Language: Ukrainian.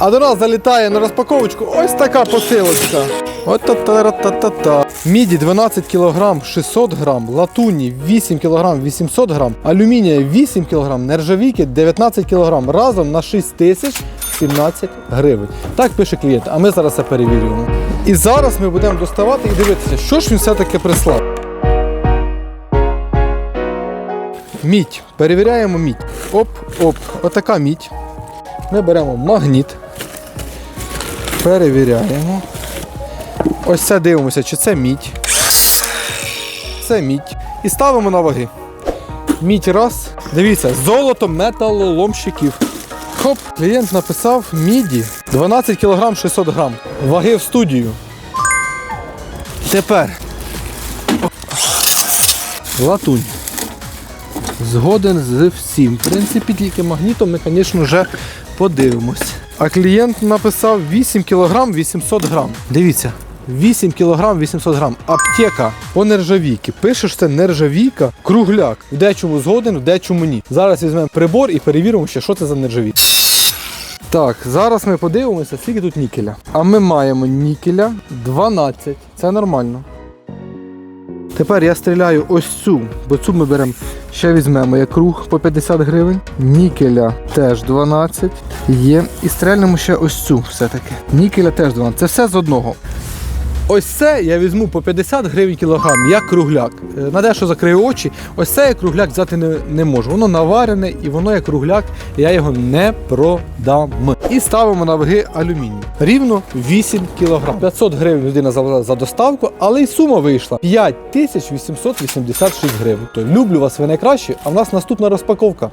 Нас залітає на розпаковочку ось така посилочка. от та та та та Міді 12 кг 600 грам, латуні 8 кг 800 грам, алюмінія 8 кг, нержавійки 19 кг. Разом на 6 тисяч 17 гривень. Так пише клієнт, а ми зараз це перевірюємо. І зараз ми будемо доставати і дивитися, що ж він все-таки прислав. Мідь. Перевіряємо мідь. Оп, оп. Отака мідь. Ми беремо магніт. Перевіряємо. Ось це дивимося, чи це мідь. Це мідь. І ставимо на ваги. Мідь раз. Дивіться, золото металоломщиків. Хоп, клієнт написав міді 12 кг 600 грам. Ваги в студію. Тепер. Латунь. Згоден з всім. В принципі, тільки магнітом ми, звісно, вже подивимось. А клієнт написав 8 кг 800 грам. Дивіться, 8 кг 800 грам. Аптека по нержавійки. Пише, що це нержавійка, кругляк. В дечому згоден, в дечому ні. Зараз візьмемо прибор і перевіримо, ще, що це за нержавійка. Так, зараз ми подивимося, скільки тут нікеля. А ми маємо нікеля 12. Це нормально. Тепер я стріляю ось цю, бо цю ми беремо, ще візьмемо як круг по 50 гривень. Нікеля теж 12 є. І стрельнемо ще ось цю все-таки. Нікеля теж 12. Це все з одного. Ось це я візьму по 50 гривень кілограм, як кругляк. Е, На дещо закрию очі. Ось це я кругляк взяти не, не можу. Воно наварене і воно як кругляк, я його не продам. І ставимо на ваги алюміній. Рівно 8 кілограм. 500 гривень людина за, за доставку, але й сума вийшла 5886 гривень. То люблю вас ви найкраще, а в нас наступна розпаковка.